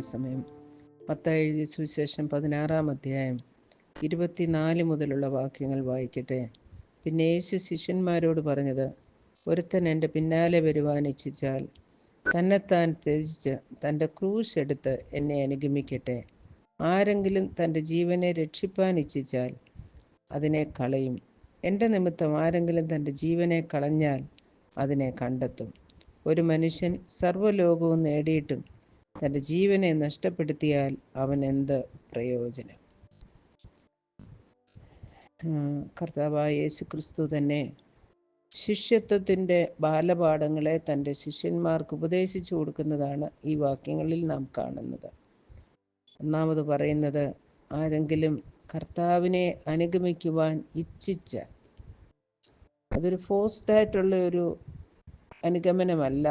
സമയം മത്തായി എഴുതിയ സുവിശേഷം പതിനാറാം അധ്യായം ഇരുപത്തിനാല് മുതലുള്ള വാക്യങ്ങൾ വായിക്കട്ടെ. പിന്നെ യേശു ശിഷ്യന്മാരോട് പറഞ്ഞത് ഒരുത്തൻ എന്റെ പിന്നാലെ വരുവാൻ ഇച്ഛിച്ചാൽ തന്നെത്താൻ ത്യജിച്ച് തന്റെ ക്രൂശ് എടുത്ത് എന്നെ അനുഗമിക്കട്ടെ. ആരെങ്കിലും തന്റെ ജീവനെ രക്ഷിപ്പാൻ ഇച്ഛിച്ചാൽ അതിനെ കളയും. എന്റെ നിമിത്തം ആരെങ്കിലും തന്റെ ജീവനെ കളഞ്ഞാൽ അതിനെ കണ്ടെത്തും. ഒരു മനുഷ്യൻ സർവലോകവും നേടിയിട്ടും തന്റെ ജീവനെ നഷ്ടപ്പെടുത്തിയാൽ അവൻ എന്ത് പ്രയോജനം? കർത്താവായ യേശു ക്രിസ്തു തന്നെ ശിഷ്യത്വത്തിന്റെ ബാലപാഠങ്ങളെ തന്റെ ശിഷ്യന്മാർക്ക് ഉപദേശിച്ചു കൊടുക്കുന്നതാണ് ഈ വാക്യങ്ങളിൽ നാം കാണുന്നത്. ഒന്നാമത് പറയുന്നത് ആരെങ്കിലും കർത്താവിനെ അനുഗമിക്കുവാൻ ഇച്ഛിച്ച അതൊരു ഫോഴ്സ്ഡായിട്ടുള്ള ഒരു അനുഗമനമല്ല.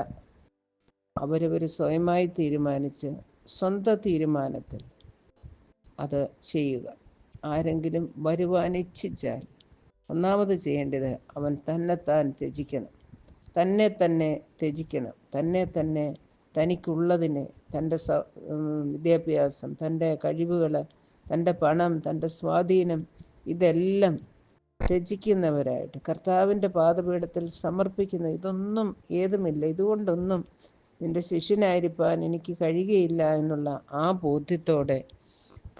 അവരവർ സ്വയമായി തീരുമാനിച്ച് സ്വന്തം തീരുമാനത്തിൽ അത് ചെയ്യുക. ആരെങ്കിലും വരുവാൻ ഇച്ഛിച്ചാൽ ഒന്നാമത് ചെയ്യേണ്ടത് അവൻ തന്നെത്താൻ ത്യജിക്കണം. തന്നെ തന്നെ ത്യജിക്കണം. തന്നെ തന്നെ തനിക്കുള്ളതിനെ തന്റെ സ വിദ്യാഭ്യാസം തന്റെ കഴിവുകൾ തന്റെ പണം തന്റെ സ്വാധീനം ഇതെല്ലാം ത്യജിക്കുന്നവരായിട്ട് കർത്താവിന്റെ പാതപീഠത്തിൽ സമർപ്പിക്കുന്ന ഇതൊന്നും ഏതുമില്ല. ഇതുകൊണ്ടൊന്നും നിന്റെ ശിഷ്യനായിരിക്കാൻ എനിക്ക് കഴിയുകയില്ല എന്നുള്ള ആ ബോധ്യത്തോടെ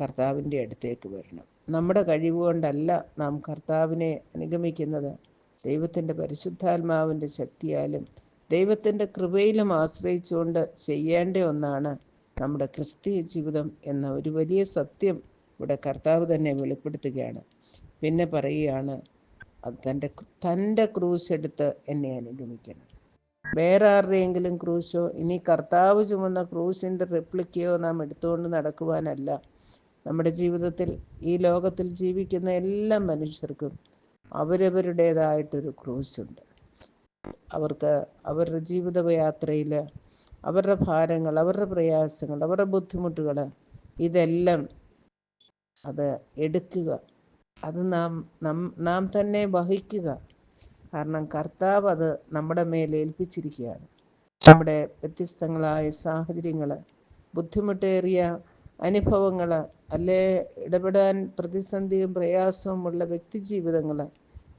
കർത്താവിന്റെ അടുത്തേക്ക് വരണം. നമ്മുടെ കഴിവുകൊണ്ടല്ല നാം കർത്താവിനെ അനുഗമിക്കുന്നത്. ദൈവത്തിന്റെ പരിശുദ്ധാത്മാവിന്റെ ശക്തിയാലും ദൈവത്തിന്റെ കൃപയിലും ആശ്രയിച്ചുകൊണ്ട് ചെയ്യേണ്ട ഒന്നാണ് നമ്മുടെ ക്രിസ്തീയ ജീവിതം എന്ന ഒരു വലിയ സത്യം ഇവിടെ കർത്താവ് തന്നെ വെളിപ്പെടുത്തുകയാണ്. പിന്നെ പറയുകയാണ് തന്റെ തന്റെ ക്രൂശെടുത്ത് എന്നെ അനുഗമിക്കണം. വേറെ ആരുടെയെങ്കിലും ക്രൂശോ ഇനി കർത്താവ് ചുമന്ന ക്രൂശിന്റെ റിപ്ലിക്കയോ നാം എടുത്തുകൊണ്ട് നടക്കുവാനല്ല. നമ്മുടെ ജീവിതത്തിൽ ഈ ലോകത്തിൽ ജീവിക്കുന്ന എല്ലാ മനുഷ്യർക്കും അവരവരുടേതായിട്ടൊരു ക്രൂശുണ്ട്. അവർക്ക് അവരുടെ ജീവിത യാത്രയിൽ അവരുടെ ഭാരങ്ങൾ അവരുടെ പ്രയാസങ്ങൾ അവരുടെ ബുദ്ധിമുട്ടുകൾ ഇതെല്ലാം അത് എടുക്കുക. അത് നാം നാം തന്നെ വഹിക്കുക. കാരണം കർത്താവ് അത് നമ്മുടെ മേൽ ഏൽപ്പിച്ചിരിക്കുകയാണ്. നമ്മുടെ വ്യത്യസ്തങ്ങളായ സാഹചര്യങ്ങൾ ബുദ്ധിമുട്ടേറിയ അനുഭവങ്ങൾ അല്ലേ? ഇടപെടാൻ പ്രതിസന്ധിയും പ്രയാസവുമുള്ള വ്യക്തിജീവിതങ്ങൾ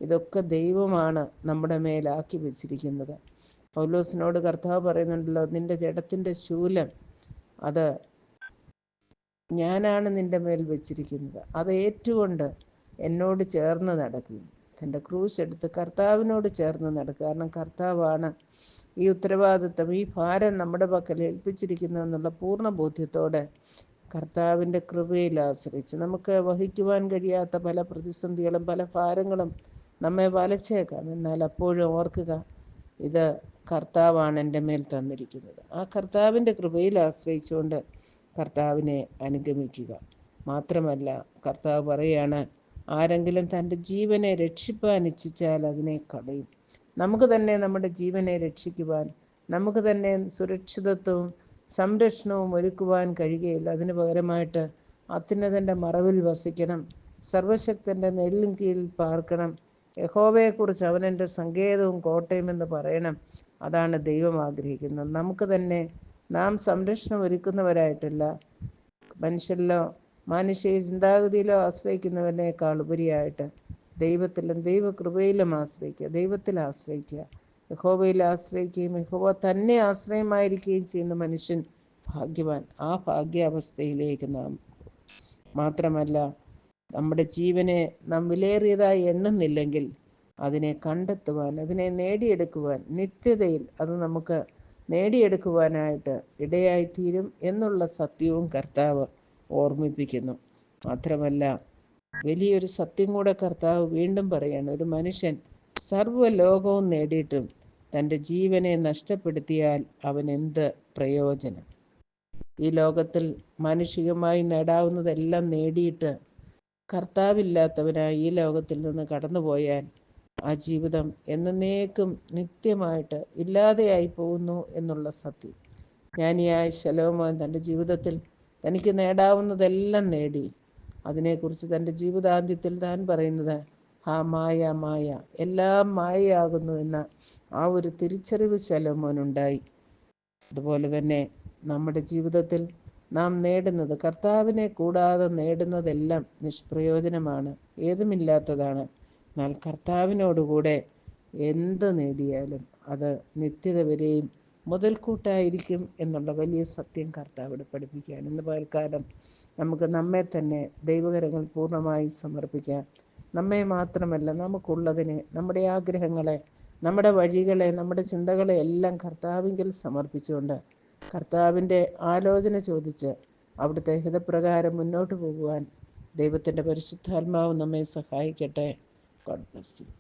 ഇതൊക്കെ ദൈവമാണ് നമ്മുടെ മേലാക്കി വെച്ചിരിക്കുന്നത്. പൗലോസിനോട് കർത്താവ് പറയുന്നുണ്ടല്ലോ നിന്റെ ജഡത്തിന്റെ ശൂലം അത് ഞാനാണ് നിന്റെ മേൽ വെച്ചിരിക്കുന്നത്. അത് ഏറ്റുകൊണ്ട് എന്നോട് ചേർന്ന് നടക്കും തന്റെ ക്രൂശ് എടുത്ത് കർത്താവിനോട് ചേർന്ന് നടക്കുക. കാരണം കർത്താവാണ് ഈ ഉത്തരവാദിത്വം ഈ ഭാരം നമ്മുടെ പക്കൽ ഏൽപ്പിച്ചിരിക്കുന്നു എന്നുള്ള പൂർണ ബോധ്യത്തോടെ കർത്താവിന്റെ കൃപയിൽ ആശ്രയിച്ച് നമുക്ക് വഹിക്കുവാൻ കഴിയാത്ത പല പ്രതിസന്ധികളും പല ഭാരങ്ങളും നമ്മെ വലച്ചേക്കാം. എന്നാൽ അപ്പോഴും ഓർക്കുക ഇത് കർത്താവാണ് എന്റെ മേൽ തന്നിരിക്കുന്നത്. ആ കർത്താവിന്റെ കൃപയിൽ ആശ്രയിച്ചുകൊണ്ട് കർത്താവിനെ അനുഗമിക്കുക. മാത്രമല്ല കർത്താവ് പറയാണ് ആരെങ്കിലും തന്റെ ജീവനെ രക്ഷിപ്പാൻ ഇച്ഛിച്ചാൽ അതിനെ കളയും. നമുക്ക് തന്നെ നമ്മുടെ ജീവനെ രക്ഷിക്കുവാൻ നമുക്ക് തന്നെ സുരക്ഷിതത്വവും സംരക്ഷണവും ഒരുക്കുവാൻ കഴിയുകയില്ല. അതിന് പകരമായിട്ട് അത്യുന്നതന്റെ മറവിൽ വസിക്കണം. സർവശക്തന്റെ നെല്ലും കീഴിൽ പാർക്കണം. യഹോവയെക്കുറിച്ച് അവനെന്റെ സങ്കേതവും കോട്ടയുമെന്ന് പറയണം. അതാണ് ദൈവം ആഗ്രഹിക്കുന്നത്. നമുക്ക് തന്നെ നാം സംരക്ഷണം ഒരുക്കുന്നവരായിട്ടല്ല. മനുഷ്യരിലോ മാനുഷിക ചിന്താഗതിയിലോ ആശ്രയിക്കുന്നവനേക്കാൾ ഉപരിയായിട്ട് ദൈവത്തിലും ദൈവകൃപയിലും ആശ്രയിക്കുക ദൈവത്തിൽ ആശ്രയിക്കുക. യഹോബയിൽ ആശ്രയിക്കുകയും യഹോബ തന്നെ ആശ്രയമായിരിക്കുകയും ചെയ്യുന്ന മനുഷ്യൻ ഭാഗ്യവാൻ. ആ ഭാഗ്യാവസ്ഥയിലേക്ക് നാം മാത്രമല്ല നമ്മുടെ ജീവനെ നാം വിലയേറിയതായി എണ്ണുന്നില്ലെങ്കിൽ അതിനെ കണ്ടെത്തുവാൻ അതിനെ നേടിയെടുക്കുവാൻ നിത്യതയിൽ അത് നമുക്ക് നേടിയെടുക്കുവാനായിട്ട് ഇടയായിത്തീരും എന്നുള്ള സത്യവും കർത്താവ് ഓർമ്മിപ്പിക്കുന്നു. മാത്രമല്ല വലിയൊരു സത്യം കൂടെ കർത്താവ് വീണ്ടും പറയാണ് ഒരു മനുഷ്യൻ സർവ ലോകവും നേടിയിട്ടും തന്റെ ജീവനെ നഷ്ടപ്പെടുത്തിയാൽ അവൻ എന്ത് പ്രയോജനം? ഈ ലോകത്തിൽ മാനുഷികമായി നേടാവുന്നതെല്ലാം നേടിയിട്ട് കർത്താവില്ലാത്തവനായി ഈ ലോകത്തിൽ നിന്ന് കടന്നുപോയാൽ ആ ജീവിതം എന്നേക്കും നിത്യമായിട്ട് ഇല്ലാതെയായി പോകുന്നു എന്നുള്ള സത്യം. ഞാനിയായ ശലോമോൻ തന്റെ ജീവിതത്തിൽ തനിക്ക് നേടാവുന്നതെല്ലാം നേടി. അതിനെക്കുറിച്ച് തന്റെ ജീവിതാന്ത്യത്തിൽ താൻ പറയുന്നത് ആ മായ മായ എല്ലാം മായയാകുന്നു എന്ന ആ ഒരു തിരിച്ചറിവ് ശലോമോനുണ്ടായി. അതുപോലെ തന്നെ നമ്മുടെ ജീവിതത്തിൽ നാം നേടുന്നത് കർത്താവിനെ കൂടാതെ നേടുന്നതെല്ലാം നിഷ്പ്രയോജനമാണ് ഏതുമില്ലാത്തതാണ്. എന്നാൽ കർത്താവിനോടുകൂടെ എന്ത് നേടിയാലും അത് നിത്യത വരെയും മുതൽക്കൂട്ടായിരിക്കും എന്നുള്ള വലിയ സത്യം കർത്താവിടെ പഠിപ്പിക്കുകയാണ്. ഇന്ന് പകൽക്കാലം നമുക്ക് നമ്മെ തന്നെ ദൈവകരങ്ങൾ പൂർണമായി സമർപ്പിക്കാം നമ്മെ മാത്രമല്ല നമുക്കുള്ളതിനെ നമ്മുടെ ആഗ്രഹങ്ങളെ നമ്മുടെ വഴികളെ നമ്മുടെ ചിന്തകളെ എല്ലാം കർത്താവിങ്കിൽ സമർപ്പിച്ചുകൊണ്ട് കർത്താവിന്റെ ആലോചന ചോദിച്ച് അവിടുത്തെ ഹിതപ്രകാരം മുന്നോട്ട് പോകുവാൻ ദൈവത്തിന്റെ പരിശുദ്ധാത്മാവ് നമ്മെ സഹായിക്കട്ടെ. God bless you